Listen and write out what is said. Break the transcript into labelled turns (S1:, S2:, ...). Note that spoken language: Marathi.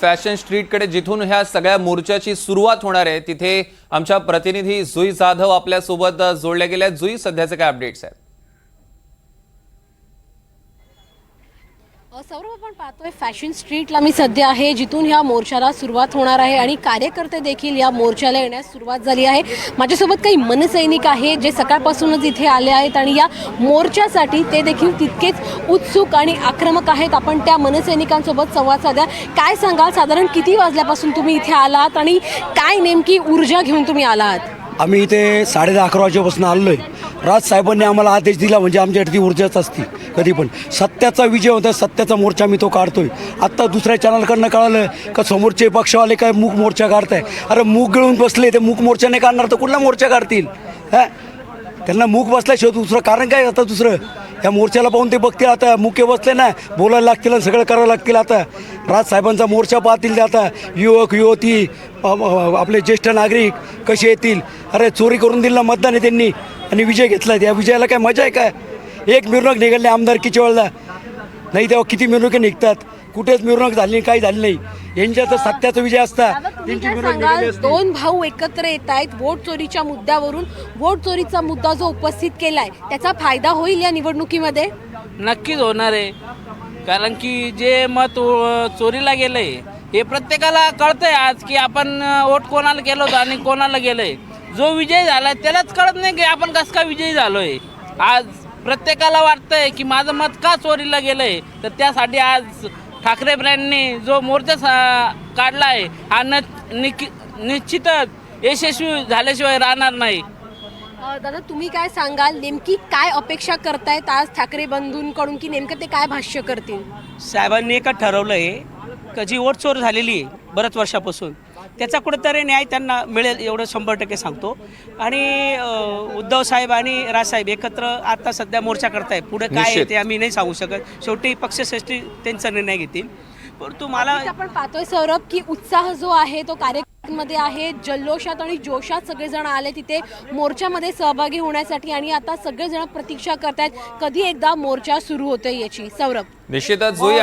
S1: फॅशन स्ट्रीटकडे जिथून ह्या सगळ्या मोर्चाची सुरुवात होणार आहे तिथे आमच्या प्रतिनिधी जुई जाधव आपल्यासोबत जोडल्या गेल्या. जुई सध्याचे काय अपडेट्स आहेत?
S2: सौरभ आपण पाहतोय फॅशन स्ट्रीटला मी सध्या आहे. जिथून ह्या मोर्चाला सुरुवात होणार आहे आणि कार्यकर्ते देखील या मोर्चाला येण्यास सुरुवात झाली आहे. माझ्यासोबत काही मनसैनिक आहे जे सकाळपासूनच इथे आले आहेत आणि या मोर्चासाठी ते देखील तितकेच उत्सुक आणि आक्रमक आहेत. आपण त्या मनसैनिकांसोबत संवाद साध्या. काय सांगाल? साधारण किती वाजल्यापासून तुम्ही इथे आलात आणि काय नेमकी ऊर्जा घेऊन तुम्ही आलात?
S3: आम्ही इथे साडे दहा अकरा वाजेपासून आलो आहे. राज साहेबांनी आम्हाला आदेश दिला म्हणजे आमच्यासाठी ती ऊर्जाच असते कधी पण. सत्याचा विजय होता सत्याचा मोर्चा आम्ही तो काढतोय. आत्ता दुसऱ्या चॅनलकडनं कळालं का समोरचे पक्षवाले काय मूक मोर्चा काढताय? अरे मूक गिळून बसले ते मूक मोर्चा नाही काढणार तर कुठला मोर्चा काढतील? हा? त्यांना मूक बसल्याशिवाय दुसरं कारण काय आता दुसरं? या मोर्चाला पाहून ते बघतील आता मुके बसले ना बोलायला लागतील आणि सगळं करावं लागतील आता. राजसाहेबांचा मोर्चा पाहतील ते आता. युवक युवती आपले ज्येष्ठ नागरिक कसे येतील? अरे चोरी करून दिलं मतदान आहे त्यांनी. आणि विजय घेतला या विजयाला काय मजा आहे काय एक मिरवणूक निघाली आमदारकीच्या वेळेला. नाही तेव्हा किती मिरवणुकी निघतात? कुठेच मिरवणूक झाली नाही काही झाली नाही. यांच्या तर सत्याचा विजय असता.
S2: तुम्ही
S3: त्यांची
S2: काय
S3: मिरवणूक
S2: सांगाल?
S3: निघाली असती.
S2: दोन भाऊ एकत्र येत आहेत वोट चोरीच्या मुद्द्यावरून. वोट चोरीचा मुद्दा जो उपस्थित केलाय त्याचा फायदा होईल या निवडणुकीमध्ये?
S4: नक्कीच होणार आहे. कारण की जे मत अ, चोरीला गेलंय हे प्रत्येकाला कळतंय आज की आपण अ, वोट कोणाला केलं होतं आणि कोणाला गेलंय. जो विजय झाला त्यालाच कळत नाही की आपण कसं काय विजयी झालोय. आज प्रत्येकाला वाटतंय की माझं मत का चोरीला गेलंय? तर त्यासाठी आज ठाकरे ब्रँडने जो मोर्चा सा- काढला आहे हा न निश्चितच यशस्वी झाल्याशिवाय राहणार नाही.
S2: दादा तुम्ही काय सांगाल? नेमकी काय अपेक्षा करतायत आज ठाकरे बंधूंकडून? की नेमकं ते काय भाष्य करतील?
S5: साहेबांनी एकच ठरवलं आहे का जी वोट चोर झालेली आहे बऱ्याच वर्षापासून. त्याचा कुठेतरी न्याय त्यांना मिळेल एवढं शंभर टक्के सांगतो. आणि उद्धव साहेब आणि राजसाहेब एकत्र आता सध्या मोर्चा करताय पुढे काय आहे. ते आम्ही नाही सांगू शकत. शेवटी पक्षश्रेष्ठी त्यांचा निर्णय घेतील. परंतु मला
S2: आपण पाहतोय सौरभ की उत्साह जो आहे तो कार्यक्रमामध्ये आहे. जल्लोषात आणि जोशात सगळेजण आले तिथे मोर्चामध्ये सहभागी होण्यासाठी आणि आता सगळेजण प्रतीक्षा करतायत कधी एकदा मोर्चा सुरू होतोय याची. सौरभ.
S1: निश्चितच जुई